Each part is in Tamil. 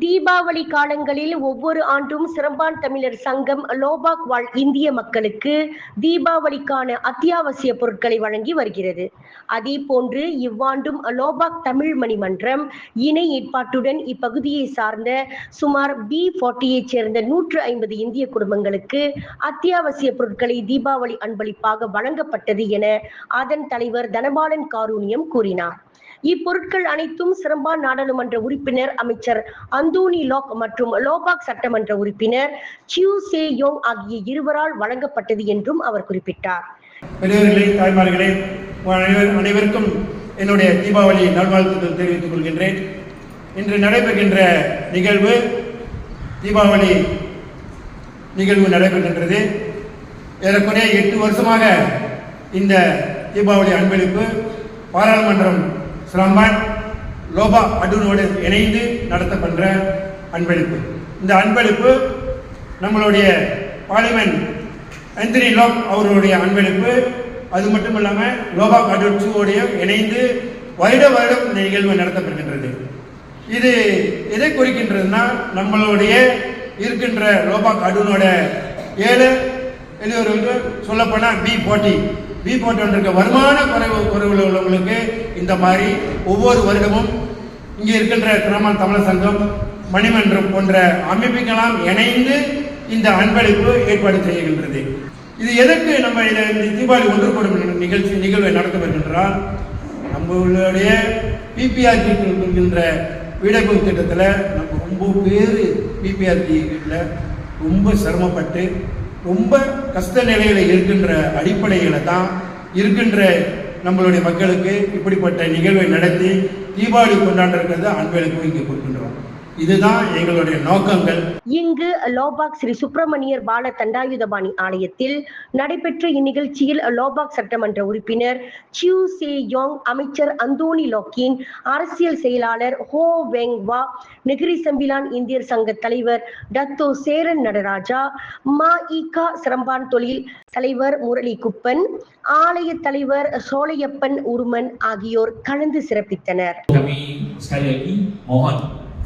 தீபாவளி காலங்களில் ஒவ்வொரு ஆண்டும் சிறம்பான் தமிழர் சங்கம் லோபாக் வாழ் இந்திய மக்களுக்கு தீபாவளிக்கான அத்தியாவசிய பொருட்களை வழங்கி வருகிறது. அதே போன்று இவ்வாண்டும் லோபாக் தமிழ் மணிமன்றம் இணை ஏற்பாட்டுடன் இப்பகுதியை சார்ந்த சுமார் பி ஃபார்ட்டியைச் சேர்ந்த நூற்று ஐம்பது இந்திய குடும்பங்களுக்கு அத்தியாவசிய பொருட்களை தீபாவளி அன்பளிப்பாக வழங்கப்பட்டது என அதன் தலைவர் தனபாலன் காரூணியம் கூறினார். இப்பொருட்கள் அனைத்தும் சிறம்பான் நாடாளுமன்ற உறுப்பினர் அமைச்சர் அந்தோனி லாக் மற்றும் லோபாக் சட்டமன்ற உறுப்பினர் சியூ சே யோங் ஆகிய இருவரால் வழங்கப்பட்டது என்றும் அவர் குறிப்பிட்டார். தாய்மார்களே அனைவருக்கும் என்னுடைய தீபாவளி நல்வாழ்த்துக்கள் தெரிவித்துக் கொள்கின்றேன். இன்று நடைபெறுகின்ற நிகழ்வு தீபாவளி நிகழ்வு நடைபெறுகின்றது. ஏறக்குறைய எட்டு வருஷமாக இந்த தீபாவளி அன்பளிப்பு பாராளுமன்றம் சிரம்பான் லோபா அடூனோடு இணைந்து நடத்தப்படுற அன்பளிப்பு. இந்த அன்பளிப்பு நம்மளுடைய பாலிமன் அந்திரி லோக் அவர்களுடைய அன்பளிப்பு. அது மட்டும் இல்லாமல் லோபா கடூடைய இணைந்து வருட வருடம் இந்த நிகழ்வு நடத்தப்படுகின்றது இது எதை குறிக்கின்றதுன்னா நம்மளுடைய இருக்கின்ற லோபா கடூனோட ஏழு எளியவர்களுக்கு சொல்லப்போனால் பி போட்டி பி போட்டி இருக்க வருமான குறைவு குறைவில் உள்ளவங்களுக்கு இந்த மாதிரி ஒவ்வொரு வருடமும் இங்கே இருக்கின்ற திராமன் தமிழர் சங்கம் மணிமன்றம் போன்ற அமைப்புகளாம் இணைந்து இந்த அன்பளிப்பு ஏற்பாடு செய்கின்றது. இது எதற்கு நம்ம இதை இந்த தீபாவளி ஒன்றுபடும் நிகழ்ச்சி நிகழ்வை நடத்த வருகின்றால் நம்மளுடைய பிபிஆர் இருக்கின்ற வீடமைப்பு திட்டத்தில் நம்ம ரொம்ப பேர் பிபிஆர் வீட்டில் ரொம்ப சிரமப்பட்டு ரொம்ப கஷ்ட நிலையில் இருக்கின்ற அடிப்படையில் தான் இருக்கின்ற நம்மளுடைய மக்களுக்கு இப்படிப்பட்ட நிகழ்வை நடத்தி தீபாவளி கொண்டாடுறது அன்பளிப்பு இங்கே கொடுக்கின்றோம் இதுதான் எங்களுடைய நோக்கங்கள். இங்கு லோபாக் ஸ்ரீ சுப்பிரமணியர் பால தண்டாயுதபாணி ஆலயத்தில் நடைபெற்ற இந்நிகழ்ச்சியில் லோபாக் சட்டமன்ற உறுப்பினர் சியூ சே யோங் அமைச்சர் அந்தோனி லோக்கின் அரசியல் செயலாளர் ஹோ வெங் வா நெகிரி சம்பிலான் இந்தியர் சங்க தலைவர் டத்தோ சேரன் நடராஜா மா இகா சிரம்பான் தொழில் தலைவர் முரளி குப்பன் ஆலய தலைவர் சோலையப்பன் உருமன் ஆகியோர் கலந்து சிறப்பித்தனர்.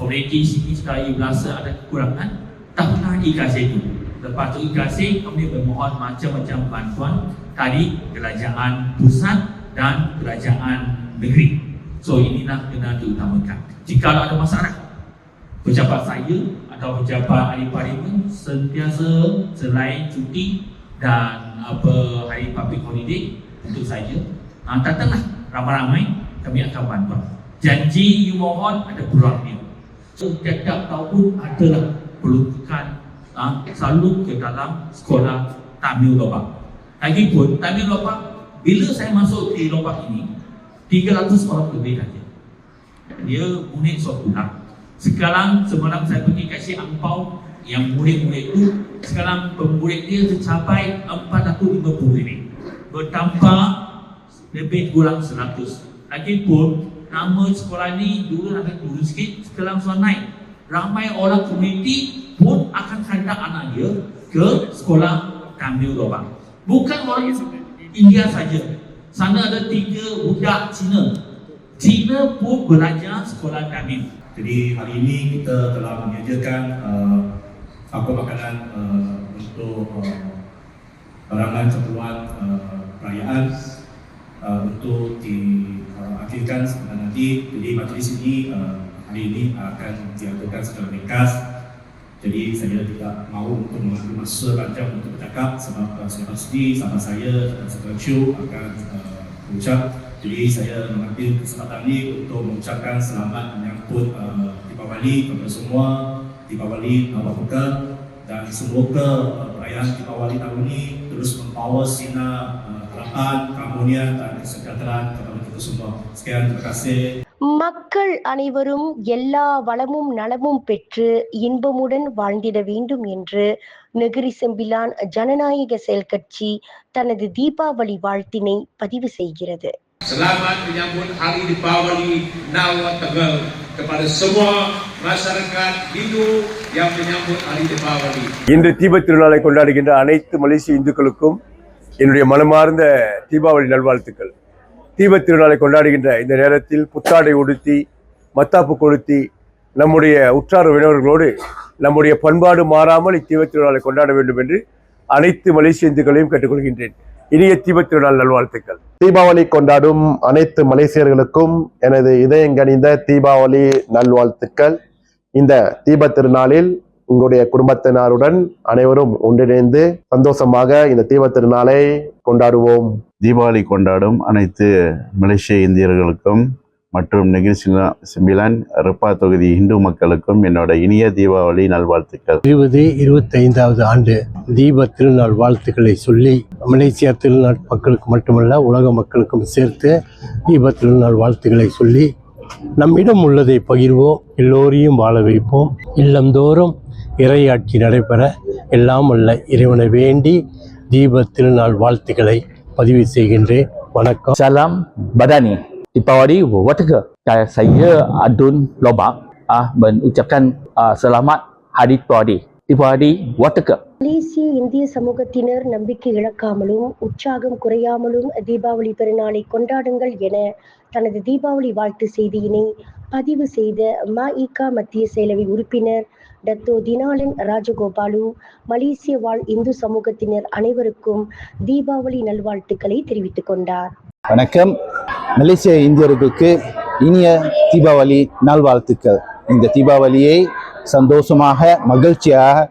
Komuniti sini sekali berasa ada kekurangan pernah dikasih itu. Lepas tu dikasih kami bermohon macam-macam bantuan tadi kerajaan pusat dan kerajaan negeri. So inilah kena diutamakan. Jika ada masalah pejabat saya atau pejabat ahli parlimen sentiasa selain cuti dan apa hari public holiday untuk saya ha, datanglah ramai-ramai kami akan bantu. Janji you mohon ada peluang dia. Setiap tahun adalah perlukan ha, selalu ke dalam sekolah Tamil Lobak. Lagipun Tamil Lobak bila saya masuk di Lobak ini 300 orang lebih saja. Dia unit sekolah. Sekarang semalam saya pergi kasih angpau yang murid-murid itu sekarang pemurid dia tercapai 450 lebih. Bertambah lebih kurang 100. Lagipun nama sekolah ni dulu agak turun sikit, sekarang sudah naik. Ramai orang komuniti pun akan hantar anak dia ke sekolah Tamil Lobang. Bukan orang India saja. Sana ada tiga budak Cina. Cina pun belajar sekolah Tamil. Jadi hari ini kita telah menyediakan uh, apa makanan uh, untuk uh, barangan keperluan uh, perayaan uh, untuk diakhirkan nanti. Jadi majlis ini uh, hari ini akan diadakan secara ringkas. Jadi saya tidak mahu untuk mengambil masa panjang untuk bercakap sebab uh, saya pasti sama saya dan Saudara Chu akan uh, berucap. Jadi saya mengambil kesempatan ini untuk mengucapkan selamat menyambut uh, Deepavali kepada semua Deepavali Nawab Bekal dan semoga uh, perayaan Deepavali tahun ini terus membawa sinar uh, harapan, keharmonian dan kesejahteraan kepada kita semua. Sekian, terima kasih. மக்கள் அனைவரும் எல்லா வளமும் நலமும் பெற்று இன்பமுடன் வாழ்ந்திட வேண்டும் என்று நெகிரி செம்பிலான் ஜனநாயக செயல் கட்சி தனது தீபாவளி வாழ்த்தினை பதிவு செய்கிறது Selamat menyambut Hari Deepawali Nawa Tegal kepada semua masyarakat Hindu yang menyambut Hari Deepawali. இன்று தீபத் திருநாளை கொண்டாடுகின்ற அனைத்து மலேசிய இந்துக்களுக்கும் என்னுடைய மனமார்ந்த தீபாவளி நல்வாழ்த்துக்கள். தீபத் திருநாளை கொண்டாடுகின்ற இந்த நேரத்தில் புத்தாடை உடுத்தி மத்தாப்பு கொளுத்தி நம்முடைய உற்றார் உறவினர்களோடு நம்முடைய பண்பாடு மாறாமல் இத்தீபத் திருநாளை கொண்டாட வேண்டும் என்று அனைத்து மலேசிய இந்துக்களையும் கேட்டுக்கொள்கின்றேன். இனிய தீபத் திருநாள் நல்வாழ்த்துக்கள். தீபாவளி கொண்டாடும் அனைத்து மலேசியர்களுக்கும் எனது இதயங்கணிந்த தீபாவளி நல்வாழ்த்துக்கள். இந்த தீபத் திருநாளில் உங்களுடைய குடும்பத்தினருடன் அனைவரும் ஒன்றிணைந்து சந்தோஷமாக இந்த தீபத் திருநாளை கொண்டாடுவோம். தீபாவளி கொண்டாடும் அனைத்து மலேசிய இந்தியர்களுக்கும் மற்றும் நெகிர் சிம்பிலான் ரிப்பா தொகுதி இந்து மக்களுக்கும் என்னோட இனிய தீபாவளி நல்வாழ்த்துக்கள். இருபது இருபத்தைந்தாவது ஆண்டு தீப திருநாள் வாழ்த்துக்களை சொல்லி மலேசியா திருநாள் மக்களுக்கு மட்டுமல்ல உலக மக்களுக்கும் சேர்த்து தீப திருநாள் வாழ்த்துக்களை சொல்லி நம்மிடம் உள்ளதை பகிர்வோம். எல்லோரையும் வாழ வைப்போம். இல்லந்தோறும் இறையாட்சி நடைபெற எல்லாம் அல்ல இறைவனை வேண்டி தீப திருநாள் வாழ்த்துக்களை பதிவு செய்கின்றேன். வணக்கம். Salam Badani. Deepawali Wartega Saya Adun Lobak ah, mengucapkan ah, selamat Hari மலேசிய இந்திய சமூகத்தினர் நம்பிக்கை இழக்காமலும் உற்சாகம் குறையாமலும் தீபாவளி பெருநாளை கொண்டாடுங்கள் என தனது தீபாவளி வாழ்த்து செய்தியினை பதிவு செய்த மஇகா மத்திய செயலவை உறுப்பினர் டத்தோ தினாலன் ராஜகோபாலு மலேசிய வாழ் இந்து சமூகத்தினர் அனைவருக்கும் தீபாவளி நல்வாழ்த்துக்களை தெரிவித்துக் கொண்டார். வணக்கம். மலேசிய இந்தியர்களுக்கு இனிய தீபாவளி நல்வாழ்த்துக்கள். இந்த தீபாவளியை சந்தோஷமாக மகிழ்ச்சியாக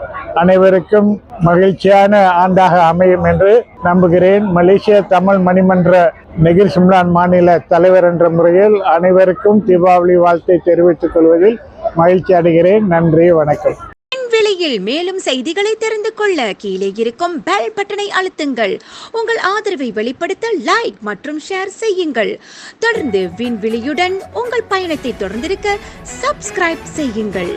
அனைவருக்கும் மகிழ்ச்சியான ஆண்டாக அமையும் என்று நம்புகிறேன். மலேசிய தமிழ் மணிமன்ற நெகிர் சிம்லான் மாநில தலைவர் என்ற முறையில் அனைவருக்கும் தீபாவளி வாழ்த்தை தெரிவித்துக் கொள்வதில் மகிழ்ச்சி அடைகிறேன். நன்றி வணக்கம். விலையில் மேலும் செய்திகளை தெரிந்து கொள்ள கீழே இருக்கும் பெல் பட்டனை அழுத்துங்கள். உங்கள் ஆதரவை வெளிப்படுத்த லைக் மற்றும் ஷேர் செய்யுங்கள். தொடர்ந்து விண்வெளியுடன் உங்கள் பயணத்தை தொடர்ந்திருக்க சப்ஸ்கிரைப் செய்யுங்கள்.